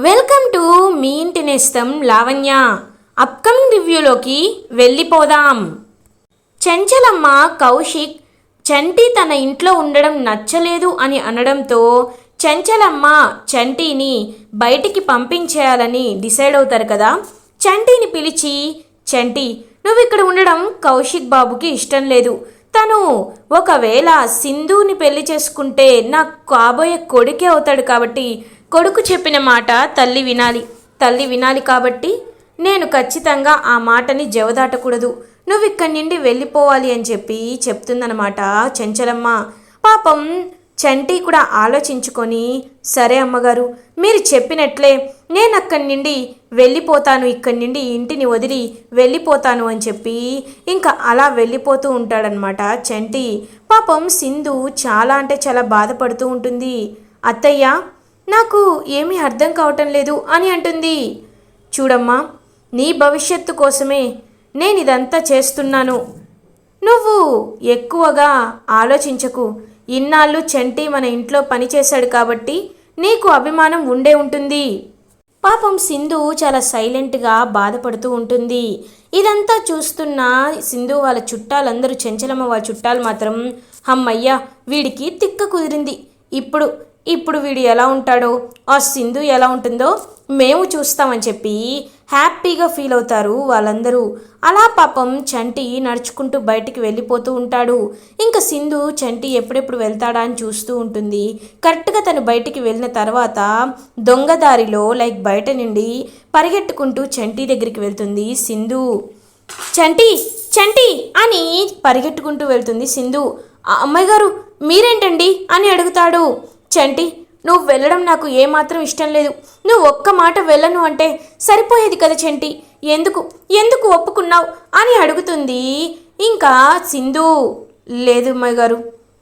Welcome to me ఇంటి నేస్తం Lavanya. Upcoming రివ్యూలోకి వెళ్ళిపోదాం. చెంచలమ్మ కౌశిక్ చంటి తన ఇంట్లో ఉండడం నచ్చలేదు అని అనడంతో చెంచలమ్మ చంటిని బయటికి పంపించేయాలని డిసైడ్ అవుతారు కదా? చంటిని పిలిచి చంటి నువ్వు ఇక్కడ ఉండడం కౌశిక్ బాబుకి ఇష్టం లేదు. తను ఒకవేళ సింధుని పెళ్ళి చేసుకుంటే నాకు కాబోయే కొడుకే అవుతాడు కాబట్టి కొడుకు చెప్పిన మాట తల్లి వినాలి. తల్లి వినాలి కాబట్టి నేను ఖచ్చితంగా ఆ మాటని జవదాటకూడదు. నువ్వు ఇక్కడి నుండి వెళ్ళిపోవాలి అని చెప్పి చెప్తుందనమాట చెంచలమ్మ. పాపం చంటి కూడా ఆలోచించుకొని సరే అమ్మగారు మీరు చెప్పినట్లే నేను అక్కడి నుండి వెళ్ళిపోతాను ఇక్కడి నుండి ఇంటిని వదిలి వెళ్ళిపోతాను అని చెప్పి ఇంకా అలా వెళ్ళిపోతూ ఉంటాడనమాట చంటి. పాపం సింధు చాలా అంటే చాలా బాధపడుతూ ఉంటుంది. అత్తయ్య నాకు ఏమీ అర్థం కావటం లేదు అని అంటుంది. చూడమ్మా నీ భవిష్యత్తు కోసమే నేను ఇదంతా చేస్తున్నాను. నువ్వు ఎక్కువగా ఆలోచించకు. ఇన్నాళ్ళు చంటి మన ఇంట్లో పనిచేశాడు కాబట్టి నీకు అభిమానం ఉండే ఉంటుంది. పాపం సింధు చాలా సైలెంట్గా బాధపడుతూ ఉంటుంది. ఇదంతా చూస్తున్న సింధు వాళ్ళ చుట్టాలందరూ చెంచలమ్మ వాళ్ళ చుట్టాలు మాత్రం హమ్మయ్య వీడికి తిక్క కుదిరింది. ఇప్పుడు ఇప్పుడు వీడు ఎలా ఉంటాడో ఆ సింధు ఎలా ఉంటుందో మేము చూస్తామని చెప్పి హ్యాపీగా ఫీల్ అవుతారు వాళ్ళందరూ. అలా పాపం చంటి నడుచుకుంటూ బయటికి వెళ్ళిపోతూ ఉంటాడు. ఇంకా సింధు చంటి ఎప్పుడెప్పుడు వెళ్తాడా అని చూస్తూ ఉంటుంది. కరెక్ట్గా తను బయటికి వెళ్ళిన తర్వాత దొంగదారిలో లైక్ బయట నుండి పరిగెట్టుకుంటూ చంటి దగ్గరికి వెళ్తుంది సింధు. చంటి చంటి అని పరిగెట్టుకుంటూ వెళ్తుంది సింధు. "ఆ అమ్మాయి గారు మీరేంటండి? అని అడుగుతాడు. చంటి నువ్వు వెళ్ళడం నాకు ఏమాత్రం ఇష్టం లేదు. నువ్వు ఒక్క మాట వెళ్ళను అంటే సరిపోయేది కదా చంటి. ఎందుకు? ఎందుకు ఒప్పుకున్నావు? అని అడుగుతుంది ఇంకా సింధు. లేదు అమ్మగారు గారు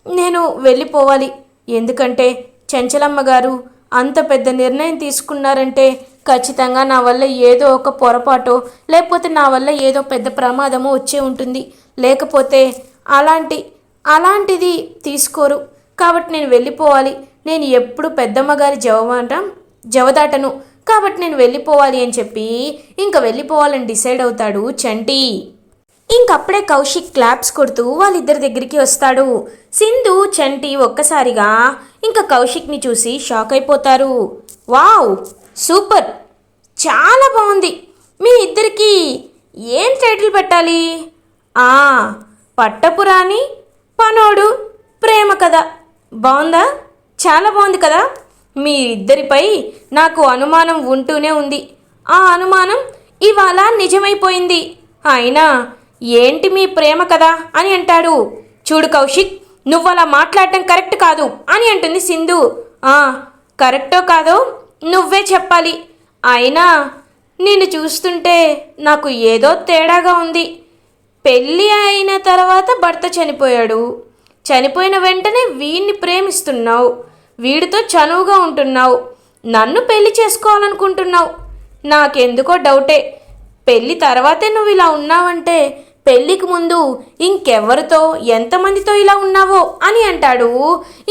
నేను వెళ్ళిపోవాలి. ఎందుకంటే చెంచలమ్మ గారు అంత పెద్ద నిర్ణయం తీసుకున్నారంటే ఖచ్చితంగా నా వల్ల ఏదో ఒక పొరపాటో లేకపోతే నా వల్ల ఏదో పెద్ద ప్రమాదమో వచ్చే ఉంటుంది. లేకపోతే అలాంటి అలాంటిది తీసుకోరు. కాబట్టి నేను వెళ్ళిపోవాలి. నేను ఎప్పుడు పెద్దమ్మ గారి జవమాటం జవదాటను. కాబట్టి నేను వెళ్ళిపోవాలి అని చెప్పి ఇంకా వెళ్ళిపోవాలని డిసైడ్ అవుతాడు చంటి. ఇంకప్పుడే కౌశిక్ క్లాప్స్ కొడుతూ వాళ్ళిద్దరి దగ్గరికి వస్తాడు. సింధు చంటి ఒక్కసారిగా ఇంకా కౌశిక్ని చూసి షాక్ అయిపోతారు. వావ్ సూపర్ చాలా బాగుంది. మీ ఇద్దరికి ఏం టైటిల్ పెట్టాలి? ఆ పట్టపురాణి పనోడు ప్రేమ కథ. బాగుందా? చాలా బాగుంది కదా? మీ ఇద్దరిపై నాకు అనుమానం ఉంటూనే ఉంది. ఆ అనుమానం ఇవాళ నిజమైపోయింది. అయినా ఏంటి మీ ప్రేమ కదా అని అంటాడు. చూడు కౌశిక్ నువ్వు అలా మాట్లాడటం కరెక్ట్ కాదు అని అంటుంది సింధు. ఆ కరెక్టో కాదో నువ్వే చెప్పాలి. అయినా నిన్ను చూస్తుంటే నాకు ఏదో తేడాగా ఉంది. పెళ్ళి అయిన తర్వాత భర్త చనిపోయాడు. చనిపోయిన వెంటనే వీణ్ణి ప్రేమిస్తున్నావు. వీడితో చనువుగా ఉంటున్నావు. నన్ను పెళ్ళి చేసుకోవాలనుకుంటున్నావు. నాకెందుకో డౌటే. పెళ్ళి తర్వాతే నువ్వు ఇలా ఉన్నావంటే పెళ్ళికి ముందు ఇంకెవరితో ఎంతమందితో ఇలా ఉన్నావో అని అంటాడు.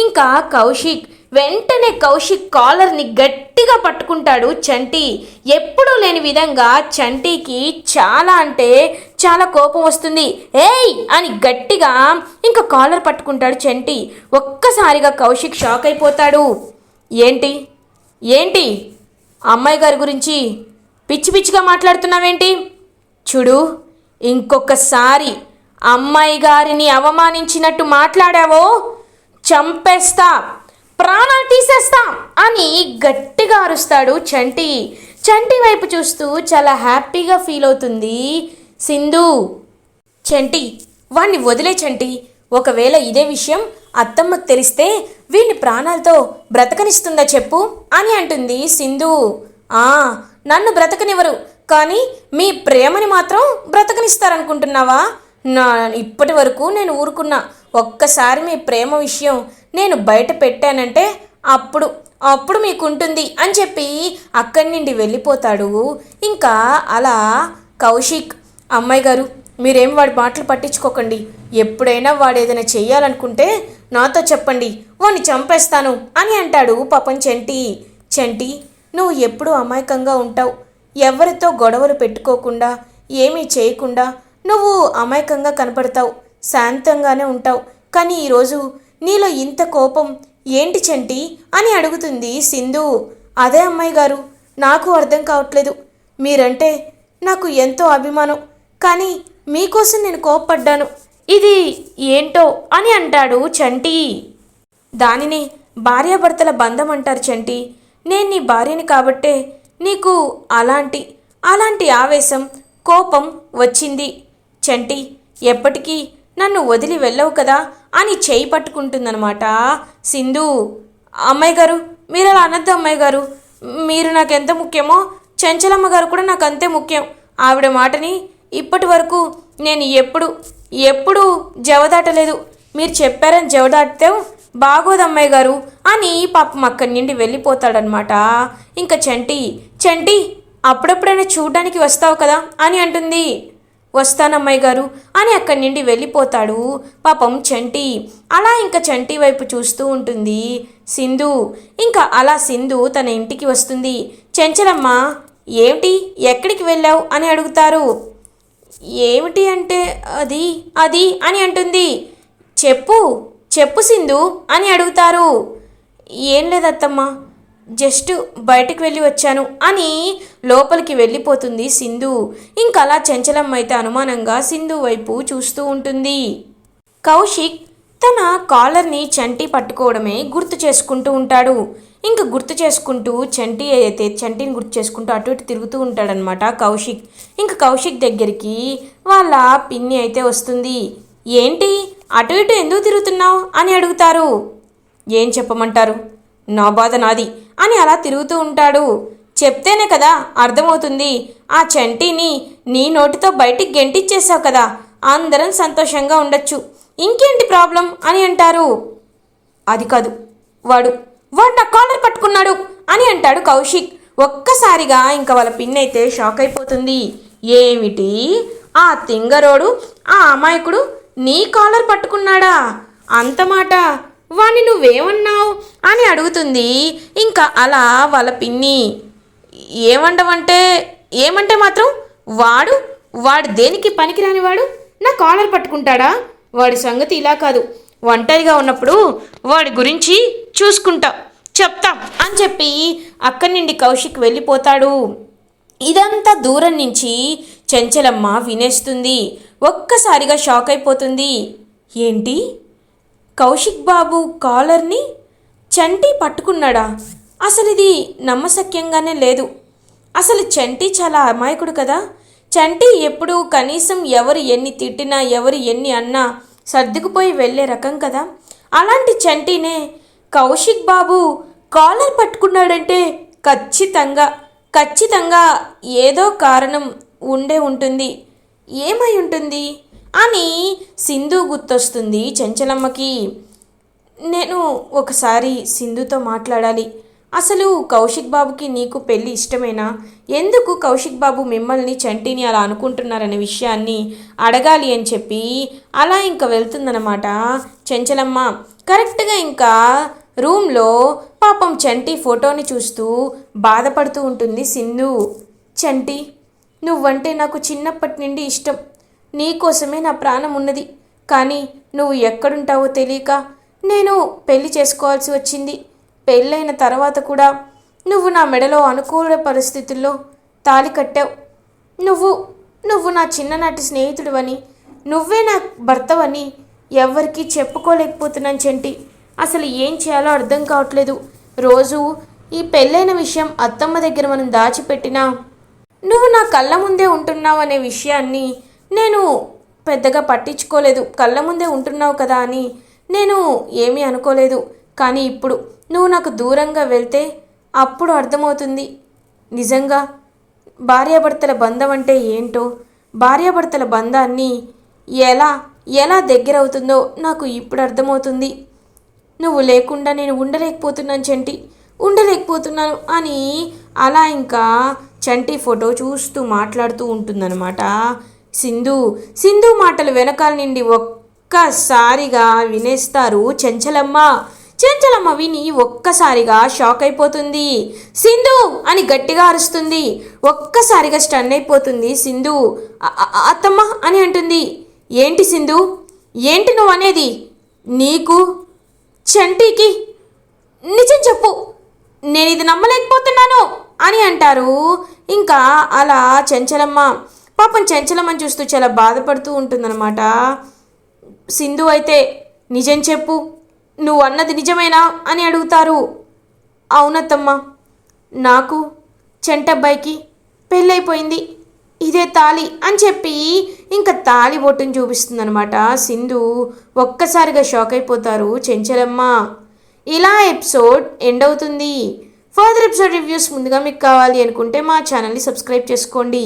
ఇంకా కౌశిక్ వెంటనే కౌశిక్ కాలర్ని గట్టిగా పట్టుకుంటాడు చంటి. ఎప్పుడూ లేని విధంగా చంటికి చాలా అంటే చాలా కోపం వస్తుంది. ఏయ్! అని గట్టిగా ఇంకా కాలర్ పట్టుకుంటాడు చంటి. ఒక్కసారిగా కౌశిక్ షాక్ అయిపోతాడు. ఏంటి? ఏంటి? అమ్మాయి గారి గురించి పిచ్చి పిచ్చిగా మాట్లాడుతున్నావేంటి? చూడు ఇంకొకసారి అమ్మాయి గారిని అవమానించినట్టు మాట్లాడావో చంపేస్తా. ప్రాణాలు తీసేస్తా అని గట్టిగా అరుస్తాడు చంటి. చంటి వైపు చూస్తూ చాలా హ్యాపీగా ఫీల్ అవుతుంది సింధు. చంటి వాణ్ణి వదిలే చంటి. ఒకవేళ ఇదే విషయం అత్తమ్మకు తెలిస్తే వీడిని ప్రాణాలతో బ్రతకనిస్తుందా చెప్పు అని అంటుంది సింధు. ఆ నన్ను బ్రతకనివ్వరు కానీ మీ ప్రేమని మాత్రం బ్రతకనిస్తారనుకుంటున్నావా? నా ఇప్పటి వరకు నేను ఊరుకున్నా ఒక్కసారి మీ ప్రేమ విషయం నేను బయట పెట్టానంటే అప్పుడు అప్పుడు మీకుంటుంది అని చెప్పి అక్కడి నుండి వెళ్ళిపోతాడు. ఇంకా అలా కౌశిక్ అమ్మాయి గారు మీరేం వాడి మాటలు పట్టించుకోకండి. ఎప్పుడైనా వాడు ఏదైనా చెయ్యాలనుకుంటే నాతో చెప్పండి. వాడిని చంపేస్తాను అని అంటాడు పాపం చంటి. చంటి నువ్వు ఎప్పుడూ అమాయకంగా ఉంటావు. ఎవరితో గొడవలు పెట్టుకోకుండా ఏమీ చేయకుండా నువ్వు అమాయకంగా కనపడతావు. శాంతంగానే ఉంటావు. కానీ ఈరోజు నీలో ఇంత కోపం ఏంటి చంటి అని అడుగుతుంది సింధు. అదే అమ్మాయి గారు నాకు అర్థం కావట్లేదు. మీరంటే నాకు ఎంతో అభిమానం. కానీ మీకోసం నేను కోప్పడ్డాను. ఇది ఏంటో అని అంటాడు చంటి. దానిని భార్యాభర్తల బంధం అంటారు చంటి. నేను నీ భార్యని కాబట్టే నీకు అలాంటి అలాంటి ఆవేశం కోపం వచ్చింది. చంటి ఎప్పటికీ నన్ను వదిలి వెళ్ళవు కదా అని చేయి పట్టుకుంటుందనమాట సింధు అమ్మాయి గారు మీరు అలా అనద్దు అమ్మాయి గారు? మీరు నాకు ఎంత ముఖ్యమో చెంచలమ్మ గారు కూడా నాకు అంతే ముఖ్యం. ఆవిడ మాటని ఇప్పటి వరకు నేను ఎప్పుడు ఎప్పుడు జవదాటలేదు. మీరు చెప్పారని జవదాటితే బాగోదు అమ్మాయి గారు అని పాపం అక్కడి నుండి వెళ్ళిపోతాడనమాట ఇంకా చంటి చంటి అప్పుడప్పుడైనా చూడడానికి వస్తావు కదా అని అంటుంది. వస్తానమ్మాయి గారు అని అక్కడి నుండి వెళ్ళిపోతాడు. పాపం చంటి. అలా ఇంకా చంటి వైపు చూస్తూ ఉంటుంది. సింధు. ఇంకా అలా సింధు తన ఇంటికి వస్తుంది. చెంచలమ్మ ఏమిటి? ఎక్కడికి వెళ్ళావు? అని అడుగుతారు. ఏమిటి అంటే అది అది అని అంటుంది. చెప్పు చెప్పు సింధు అని అడుగుతారు. ఏం లేదత్తమ్మ జస్ట్ బయటకు వెళ్ళి వచ్చాను అని లోపలికి వెళ్ళిపోతుంది సింధు. ఇంకా అలా అయితే అనుమానంగా సింధు వైపు చూస్తూ ఉంటుంది. కౌశిక్ తన కాలర్ని చంటి పట్టుకోవడమే గుర్తు చేసుకుంటూ ఉంటాడు. ఇంకా గుర్తు చేసుకుంటూ చంటి అయితే చంటిని గుర్తు చేసుకుంటూ అటు ఇటు తిరుగుతూ ఉంటాడనమాట కౌశిక్. ఇంకా కౌశిక్ దగ్గరికి వాళ్ళ పిన్ని అయితే వస్తుంది. ఏంటి? అటు ఇటు ఎందుకు తిరుగుతున్నావు? అని అడుగుతారు. ఏం చెప్పమంటారు? నా బాధ నాది అని అలా తిరుగుతూ ఉంటాడు. చెప్తేనే కదా అర్థమవుతుంది. ఆ చంటిని నీ నోటితో బయటికి గెంటిచ్చేసావు కదా. అందరం సంతోషంగా ఉండొచ్చు. ఇంకేంటి ప్రాబ్లం అని అంటారు. అది కాదు. వాడు వాడు నా కాలర్ పట్టుకున్నాడు అని అంటాడు కౌశిక్. ఒక్కసారిగా ఇంకా వాళ్ళ పిన్ అయితే షాక్ అయిపోతుంది. ఏమిటి? ఆ తింగరోడు ఆ అమాయకుడు నీ కాలర్ పట్టుకున్నాడా? అంత మాట. వాణ్ణి నువ్వేమన్నావు? అని అడుగుతుంది. ఇంకా అలా వాళ్ళ పిన్ని ఏమండవంటే ఏమంటే మాత్రం వాడు వాడు దేనికి పనికిరాని వాడు? నా కాలర్ పట్టుకుంటాడా? వాడి సంగతి ఇలా కాదు. ఒంటరిగా ఉన్నప్పుడు వాడి గురించి చూసుకుంటా చెప్తా అని చెప్పి అక్కడి నుండి కౌశిక్ వెళ్ళిపోతాడు. ఇదంతా దూరం నుంచి చెంచలమ్మ వినేస్తుంది. ఒక్కసారిగా షాక్ అయిపోతుంది. ఏంటి? కౌశిక్ బాబు కాలర్ని చంటి పట్టుకున్నాడా? అసలు ఇది నమ్మశక్యంగానే లేదు. అసలు చంటి చాలా అమాయకుడు కదా. చంటి ఎప్పుడు కనీసం ఎవరు ఎన్ని తిట్టినా ఎవరు ఎన్ని అన్నా సర్దుకుపోయి వెళ్ళే రకం కదా. అలాంటి చంటినే కౌశిక్ బాబు కాలర్ పట్టుకున్నాడంటే ఖచ్చితంగా ఖచ్చితంగా ఏదో కారణం ఉండే ఉంటుంది. ఏమై ఉంటుంది? అని సింధు గుర్తొస్తుంది చెంచలమ్మకి. నేను ఒకసారి సింధుతో మాట్లాడాలి. అసలు కౌశిక్ బాబుకి నీకు పెళ్ళి ఇష్టమేనా? ఎందుకు కౌశిక్ బాబు మిమ్మల్ని చంటిని అలా అనుకుంటున్నారనే విషయాన్ని అడగాలి అని చెప్పి అలా ఇంకా వెళ్తుందనమాట చెంచలమ్మ. కరెక్ట్గా ఇంకా రూమ్లో పాపం చంటి ఫోటోని చూస్తూ బాధపడుతూ ఉంటుంది సింధు. చంటి నువ్వంటే నాకు చిన్నప్పటి నుండి ఇష్టం. నీకోసమే నా ప్రాణం ఉన్నది కానీ నువ్వు ఎక్కడుంటావో తెలియక నేను పెళ్ళి చేసుకోవాల్సి వచ్చింది. పెళ్ళైన తర్వాత కూడా నువ్వు నా మెడలో అనుకూల పరిస్థితుల్లో తాళి కట్టావు. నువ్వు నువ్వు నా చిన్ననాటి స్నేహితుడివని నువ్వే నా భర్తవని ఎవ్వరికీ చెప్పుకోలేకపోతున్నాను చెంటి. అసలు ఏం చేయాలో అర్థం కావట్లేదు. రోజు ఈ పెళ్ళైన విషయం అత్తమ్మ దగ్గర మనం దాచిపెట్టినా నువ్వు నా కళ్ళ ముందే ఉంటున్నావు అనే విషయాన్ని నేను పెద్దగా పట్టించుకోలేదు. కళ్ళ ముందే ఉంటున్నావు కదా అని. నేను ఏమీ అనుకోలేదు. కానీ ఇప్పుడు నువ్వు నాకు దూరంగా వెళ్తే అప్పుడు అర్థమవుతుంది. నిజంగా భార్యాభర్తల బంధం అంటే ఏంటో? భార్యాభర్తల బంధాన్ని ఎలా ఎలా దగ్గరవుతుందో నాకు ఇప్పుడు అర్థమవుతుంది. నువ్వు లేకుండా నేను ఉండలేకపోతున్నాను చంటి. ఉండలేకపోతున్నాను అని అలా ఇంకా చంటి ఫోటో చూస్తూ మాట్లాడుతూ ఉంటుందన్నమాట. సింధు సింధు మాటలు వెనకాల నుండి ఒక్కసారిగా వినేస్తారు చెంచలమ్మ. చెంచలమ్మ విని ఒక్కసారిగా షాక్ అయిపోతుంది. సింధు అని గట్టిగా అరుస్తుంది. ఒక్కసారిగా స్టన్ అయిపోతుంది సింధు. అత్తమ్మ అని అంటుంది. ఏంటి సింధు? ఏంటి నువ్వు అనేది? నీకు? చంటికి? నిజం చెప్పు. నేను ఇది నమ్మలేకపోతున్నాను అని అంటారు. ఇంకా అలా చెంచలమ్మ పాపం చంచలమని చూస్తూ చాలా బాధపడుతూ ఉంటుందన్నమాట. సింధు అయితే నిజం చెప్పు నువ్వు అన్నది నిజమేనా? అని అడుగుతారు. అవునత్తమ్మ నాకు చెంటబ్బాయికి పెళ్ళైపోయింది. ఇదే తాళి అని చెప్పి ఇంకా తాళి బొట్టును చూపిస్తుందనమాట సింధు ఒక్కసారిగా షాక్ అయిపోతారు. చెంచలమ్మ ఇలా ఎపిసోడ్ ఎండ్ అవుతుంది. ఫర్దర్ ఎపిసోడ్ రివ్యూస్ ముందుగా మీకు కావాలి అనుకుంటే మా ఛానల్ని సబ్స్క్రైబ్ చేసుకోండి.